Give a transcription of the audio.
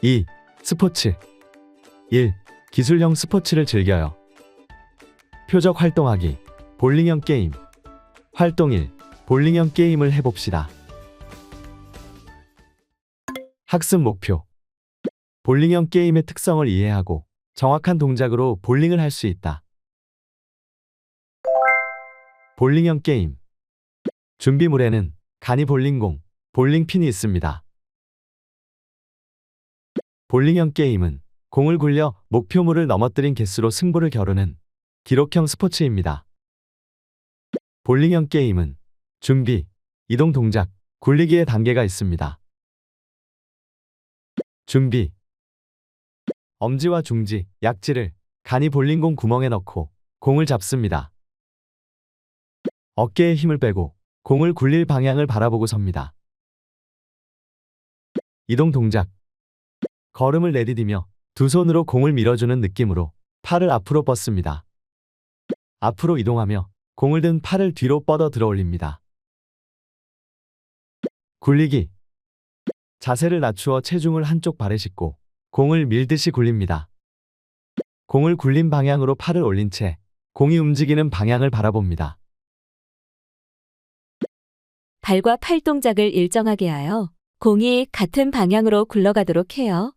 2. 스포츠 1. 기술형 스포츠를 즐겨요. 표적 활동하기 볼링형 게임 활동 1. 볼링형 게임을 해봅시다. 학습 목표 볼링형 게임의 특성을 이해하고 정확한 동작으로 볼링을 할 수 있다. 볼링형 게임 준비물에는 간이 볼링공, 볼링핀이 있습니다. 볼링형 게임은 공을 굴려 목표물을 넘어뜨린 개수로 승부를 겨루는 기록형 스포츠입니다. 볼링형 게임은 준비, 이동 동작, 굴리기의 단계가 있습니다. 준비 엄지와 중지, 약지를 간이 볼링공 구멍에 넣고 공을 잡습니다. 어깨에 힘을 빼고 공을 굴릴 방향을 바라보고 섭니다. 이동 동작 걸음을 내디디며 두 손으로 공을 밀어주는 느낌으로 팔을 앞으로 뻗습니다. 앞으로 이동하며 공을 든 팔을 뒤로 뻗어 들어 올립니다. 굴리기 자세를 낮추어 체중을 한쪽 발에 싣고 공을 밀듯이 굴립니다. 공을 굴린 방향으로 팔을 올린 채 공이 움직이는 방향을 바라봅니다. 발과 팔 동작을 일정하게 하여 공이 같은 방향으로 굴러가도록 해요.